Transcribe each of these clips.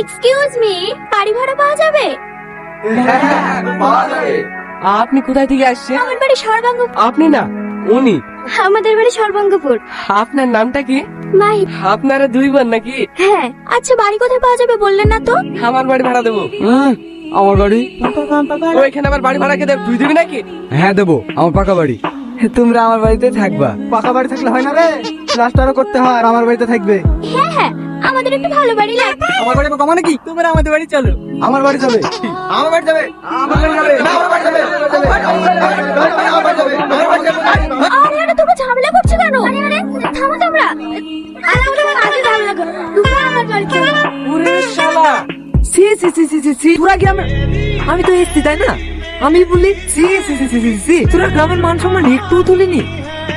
Excuse me বাড়ি ভাড়া পাওয়া যাবে? আপনি কোথায় থেকে আসছেন? আমার বাড়ি সর্বাঙ্গপুর। আপনি না উনি। আমাদের বাড়ি সর্বাঙ্গপুর। আপনার নামটা কি? মাই। আপনারা দুই বোন নাকি? হ্যাঁ আচ্ছা বাড়ি কোথায় পাওয়া যাবে বললেন না তো? আমার বাড়ি ভাড়া দেবো। আমার বাড়ি? ওইখানে আবার বাড়ি ভাড়া কে দেব? তুই দিবি নাকি? হ্যাঁ দেবো আমার পাকা বাড়ি। তোমরা আমার বাড়িতে থাকবা। পাকা বাড়ি থাকলে হয় না রে? প্লাস্টারও করতে হয় আর আমার বাড়িতে থাকবে। হ্যাঁ হ্যাঁ আমাদের একটু ভালো বাড়ি লাগবে আমার বাড়ি পাকা মানে কি তোমরা আমাদের বাড়ি চলো আমার বাড়ি যাবে আমার বাড়ি যাবে আমার বাড়ি যাবে আমার বাড়ি যাবে আমার বাড়ি যাবে আমার বাড়ি যাবে আরে আরে তোমরা ঝামেলা করছ কেন আরে আরে থামো তোমরা আরে আমরা আগে ঝামেলা করো তোমরা আমার বাড়ি চলো ওরে শালা সি সি সি সি সি সি তোরা গ্রামের আমি তো এসছি তাই না আমি বলি সি সি সি সি সি সি তোরা গ্রামের মান সম্মান একটু তুলিনি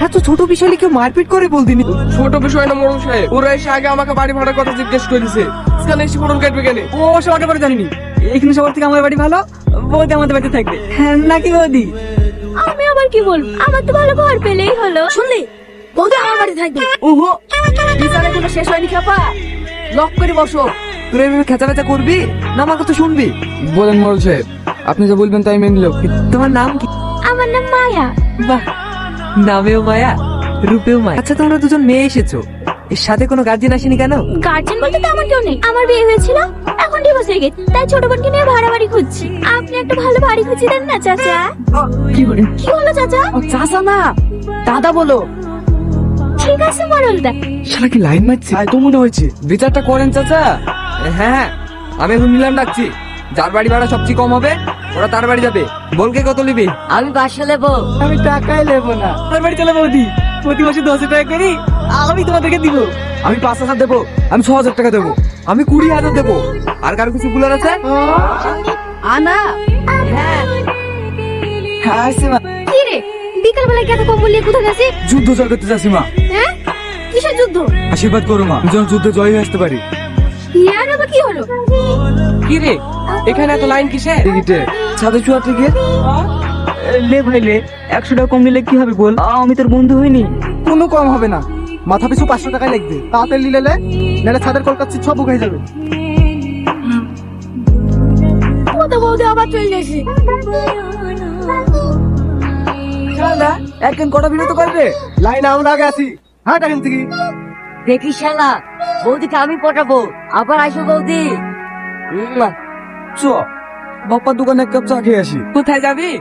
এত ছোট বিষয়ে কেউ মারপিট করে বলদিনি। ছোট বিষয় না মরম সাহেব। ওরা এসে আগে আমাকে বাড়ি ভাড়ার কথা জিজ্ঞেস করেছে। সেখানে এসে ফোন কাটবে কেন? ও সবার ব্যাপারে জানিনি। এখানে সবার থেকে আমার বাড়ি ভালো বৌদি আমাদের বাড়িতে থাকবে। হ্যাঁ নাকি বৌদি? আমি আবার কি বলব? আমার তো ভালো ঘর পেলেই হলো। শুনলি? বৌদি আমার বাড়ি থাকবে। ওহো! বিচারে কোনো শেষ হয়নি খাপা। লক করে বসো। তোরা এভাবে খেচা খেচা করবি না আমার কথা শুনবি? বলেন মরল সাহেব আপনি যা বলবেন তাই মেনে নিল তোমার নাম কি? আমার নাম মায়া। বাহ! নামেও মায়া রূপেও মায়া। আচ্ছা তোমরা দুজন মেয়ে এসেছ। এর সাথে কোনো গার্জিয়ান আসেনি কেন? গার্জেন বলতে তো আমার কেউ নেই। আমার বিয়ে হয়েছিল এখন ডিভোর্স হয়ে গেছে তাই ছোট বোনকে নিয়ে ভাড়া বাড়ি খুঁজছি। আপনি একটা ভালো বাড়ি খুঁজে দেন না চাচা। কি করে কি হলো চাচা? ও চাচা না দাদা বলো। ঠিক আছে মরলদা শালা কি লাইন মারছে? তাই তো মনে হয়েছে? বিচারটা করেন চাচা। হ্যাঁ আমি এখন নিলাম ডাকছি। যার বাড়ি ভাড়া সবচেয়ে কম হবে ওরা তার বাড়ি যাবে। বলকে কত নিবি? আমি বাসা নেব। আমি টাকাই নেব না। তার বাড়ি চলে বৌদি। প্রতি মাসে দশ টাকা করি আমি তোমাদেরকে দিব। আমি পাঁচ হাজার দেবো আমি ছ হাজার টাকা দেবো আমি কুড়ি হাজার দেবো। আর কারও কিছু গুলার আছে? আনা? হ্যাঁ। হ্যাঁ কি রে? বিকাল কেন কোথায় যুদ্ধ জয় করতে যাচ্ছি মা হ্যাঁ? কিসের যুদ্ধ? আশীর্বাদ করো মা। যেন যুদ্ধে জয় হয়ে আসতে পারি। ইয়ার আবার কি হলো? কি রে? এখানে এত লাইন কিসে সাথে চুয়ার টিকিট লে ভাই লে একশো টাকা কম নিলে কি হবে বল? আমি তোর বন্ধু হইনি। কোনো কম হবে না। মাথা পিছু পাঁচশো টাকা লাগবে। তাড়াতাড়ি নিলে নাহলে ছাদের কলকাতা সব বুক হয়ে যাবে একদিন কটা বিরত করবে? লাইন আমরা আগে আসি হ্যাঁ টাকা থেকে। দেখি শালা বৌদিকে আমি পটাবো। আবার আসো বৌদি। চ। বাপ্পার দোকানে এক কাপ চা খেয়ে আসি। কোথায় যাবি?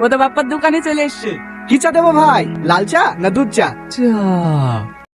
ও তো বাপ্পার দোকানে চলে এসছে। কি চা দেবো ভাই? লাল চা না দুধ চা? চা।